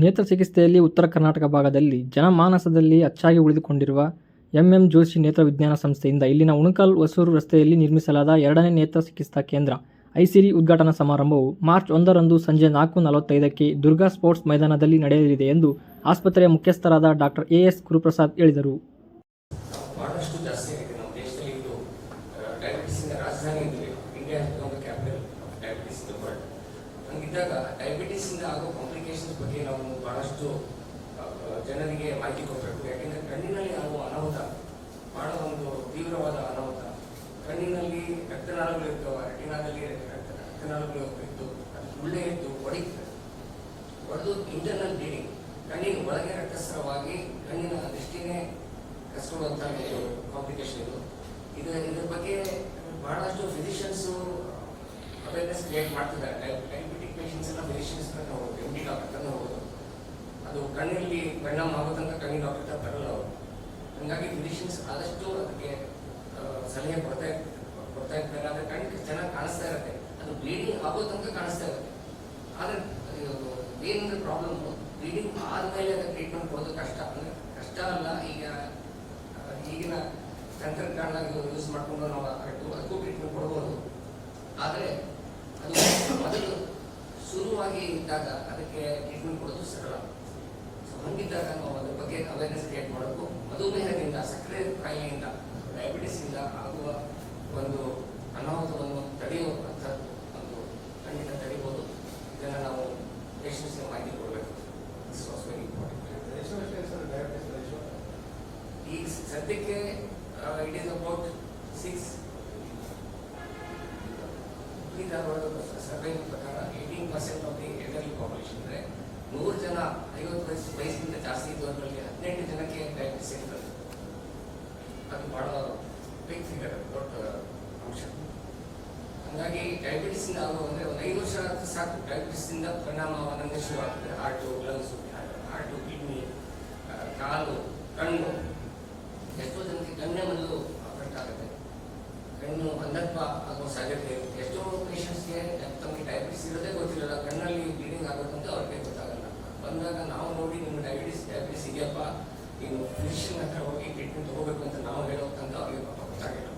ನೇತ್ರ ಚಿಕಿತ್ಸೆಯಲ್ಲಿ ಉತ್ತರ ಕರ್ನಾಟಕ ಭಾಗದಲ್ಲಿ ಜನಮಾನಸದಲ್ಲಿ ಅಚ್ಚಾಗಿ ಉಳಿದುಕೊಂಡಿರುವ ಎಂಎಂ ಜೋಶಿ ನೇತ್ರ ವಿಜ್ಞಾನ ಸಂಸ್ಥೆಯಿಂದ ಇಲ್ಲಿನ ಉಣಕಲ್ ಹೊಸೂರು ರಸ್ತೆಯಲ್ಲಿ ನಿರ್ಮಿಸಲಾದ ಎರಡನೇ ನೇತ್ರ ಚಿಕಿತ್ಸಾ ಕೇಂದ್ರ, ಐಸಿರಿ ಉದ್ಘಾಟನಾ ಸಮಾರಂಭವು ಮಾರ್ಚ್ ಒಂದರಂದು ಸಂಜೆ ನಾಲ್ಕು ನಲವತ್ತೈದಕ್ಕೆ ದುರ್ಗಾ ಸ್ಪೋರ್ಟ್ಸ್ ಮೈದಾನದಲ್ಲಿ ನಡೆಯಲಿದೆ ಎಂದು ಆಸ್ಪತ್ರೆಯ ಮುಖ್ಯಸ್ಥರಾದ ಡಾಕ್ಟರ್ ಎ ಎಸ್ ಗುರುಪ್ರಸಾದ್ ಹೇಳಿದರು. ಇದೆ of diabetes in the world ಹಂಗಿದ್ದಾಗ ಡಯಾಬಿಟಿಸಿಂದ ಆಗೋ ಕಾಂಪ್ಲಿಕೇಶನ್ಸ್ ಬಗ್ಗೆ ನಾವು ಬಹಳಷ್ಟು ಜನರಿಗೆ ಮಾಹಿತಿ ಕೊಡಬೇಕು. ಯಾಕೆಂದ್ರೆ ಕಣ್ಣಿನಲ್ಲಿ ಆಗುವ ಅನಾಹುತ ಬಹಳ ಒಂದು ತೀವ್ರವಾದ ಅನಾಹುತ. ಕಣ್ಣಿನಲ್ಲಿ ರಕ್ತನಾಳಗಳು ಇರ್ತವೆ, ರೆಟಿನಾದಲ್ಲಿ ರಕ್ತ- ರಕ್ತನಾಳಗಳು ಇದ್ದು ಅದು ಗುಳ್ಳೆ ಇದ್ದು ಹೊಡಿತದೆ ಒಡೆದು ಇಂಟರ್ನಲ್ ಬ್ಲೀಡಿಂಗ್ ಕಣ್ಣಿಗೆ ಒಳಗೆ ರಕ್ತಸ್ರವಾಗಿ ಕಣ್ಣಿನ ದೃಷ್ಟಿನೇ ಕಸ್ಕೊಳ್ಳುವಂಥ ಕಾಂಪ್ಲಿಕೇಶನ್ ಇದು. ಇದರ ಇದ್ರ ಬಗ್ಗೆ ಬಹಳಷ್ಟು ಫಿಸಿಷಿಯನ್ಸ್ ಅವೇರ್ನೆಸ್ ಕ್ರಿಯೇಟ್ ಮಾಡ್ತಿದ್ದಾರೆ. ಡಯಾಬಿಟಿಕ್ ಪೇಷಂಟ್ಸ್ ಎಲ್ಲ ಫಿಸಿಷಿಯನ್ಸ್ ಹೋಗೋದು ಎಂ ಡಿ ಡಾಕ್ಟರ್ ತಂದು ಹೋಗೋದು ಅದು ಕಣ್ಣಲ್ಲಿ ಪರಿಣಾಮ ಆಗೋ ತನಕ ಕಣ್ಣಿನ ಡಾಕ್ಟರ್ ಬರಲ್ಲ ಅವರು. ಹಂಗಾಗಿ ಫಿಸಿಷಿಯನ್ಸ್ ಆದಷ್ಟು ಅದಕ್ಕೆ ಸಲಹೆ ಕೊಡ್ತಾ ಕೊಡ್ತಾ ಇರ್ತಾರೆ. ಆದ್ರೆ ಕಣ್ಣಿಗೆ ಚೆನ್ನಾಗಿ ಕಾಣಿಸ್ತಾ ಇರುತ್ತೆ. ಅದು ಬ್ಲೀಡಿಂಗ್ ಆಗೋ ತನಕ ಕಾಣಿಸ್ತಾ ಇರುತ್ತೆ. ಆದರೆ ಏನಂದ್ರೆ ಪ್ರಾಬ್ಲಮ್ ಬ್ಲೀಡಿಂಗ್ ಆದಮೇಲೆ ಅದಕ್ಕೆ ಟ್ರೀಟ್ಮೆಂಟ್ ಕೊಡೋದು ಕಷ್ಟ. ಅಂದರೆ ಕಷ್ಟ ಅಲ್ಲ, ಈಗ ಈಗಿನ ತಂತ್ರಜ್ಞಾನ ಯೂಸ್ ಮಾಡಿಕೊಂಡು ನಾವು ಅದಕ್ಕೂ ಟ್ರೀಟ್ಮೆಂಟ್ ಕೊಡ್ಬೋದು. ಆದರೆ ಶುರುವಾಗಿ ಇದ್ದಾಗ ಅದಕ್ಕೆ ಟ್ರೀಟ್ಮೆಂಟ್ ಕೊಡೋದು ಸರಳ. ಸೊ ಹಂಗಿದ್ದಾಗ ನಾವು ಅದ್ರ ಬಗ್ಗೆ ಅವೇರ್ನೆಸ್ ಕ್ರಿಯೇಟ್ ಮಾಡಬೇಕು. ಮಧುಮೇಹದಿಂದ, ಸಕ್ಕರೆ ಕಾಯಿಲೆಯಿಂದ ಡಯಾಬಿಟಿಸ್ ಇಂದ ಆಗುವ ಒಂದು ಅನಾಹುತವನ್ನು ತಡೆಯುವಂಥ ಒಂದು ಖಂಡಿತ ತಡೆಯಬಹುದು ಇದನ್ನು ನಾವು ಪೇಷಂಟ್ಸ್ಗೆ ಮಾಹಿತಿ ಕೊಡಬೇಕು. ದಿಸ್ ವಾಸ್ ವೆರಿ ಇಂಪಾರ್ಟೆಂಟ್ ಈಗ ಸದ್ಯಕ್ಕೆ it is about six survey ನೂರು ಜನ, ಐವತ್ತು ವಯಸ್ಸು ವಯಸ್ಸಿಗಿಂತ ಜಾಸ್ತಿ ಇದ್ದವರಲ್ಲಿ ಹದಿನೆಂಟು ಜನಕ್ಕೆ ಡಯಾಬಿಟಿಸ್ ಇರ್ತದೆ ಅದು ಬಹಳ ಬಿಗ್ ಫಿಗರ್ ದೊಡ್ಡ ಅಂಶ. ಹಂಗಾಗಿ ಡಯಾಬಿಟಿಸ್ ಇಂದ ಆಗೋ ಅಂದ್ರೆ ಒಂದು ಐದು ವರ್ಷ ಆದ್ರೂ ಸಾಕು. ಡಯಾಬಿಟಿಸ್ ಇಂದ ಪರಿಣಾಮ ಒಂದೊಂದೇ ಶುರು ಆಗ್ತದೆ ಹಾರ್ಟು ಲಂಗ್ಸು ಹಾರ್ಟು ಕಿಡ್ನಿ ಕಾಲು, ಕಣ್ಣು. ಎಷ್ಟೋ ಜನಕ್ಕೆ ಕಣ್ಣೇ ಮೊದಲು ಅಫೆಕ್ಟ್ ಆಗುತ್ತೆ. ಕಣ್ಣು, ಅಂಧತ್ವ ಆಗೋ ಸಾಧ್ಯತೆ ಇರುತ್ತೆ ಎಷ್ಟೋ ಪೇಷಂಟ್ಸ್ಗೆ ತಮಗೆ ಡಯಾಬಿಟಿಸ್ ಇರೋದೇ ಗೊತ್ತಿರಲ್ಲ ಕಣ್ಣಲ್ಲಿ ಬ್ಲೀಡಿಂಗ್ ಆಗುತ್ತಂತ ಅವ್ರಿಗೆ ಗೊತ್ತಾಗಲ್ಲ ಬಂದಾಗ ನಾವು ನೋಡಿ ನಿಮ್ಗೆ ಡಯಾಬಿಟಿಸ್ ಡಯಾಬಿಟಿಸ್ ಇದೆಯಪ್ಪ ನೀವು ಫಿಸಿಷಿಯನ್ ಹತ್ರ ಹೋಗಿ ಟ್ರೀಟ್ಮೆಂಟ್ ತಗೋಬೇಕು ಅಂತ ನಾವು ಹೇಳೋ ತನಕ ಅವ್ರಿಗೆ ಗೊತ್ತಾಗಿಲ್ಲ.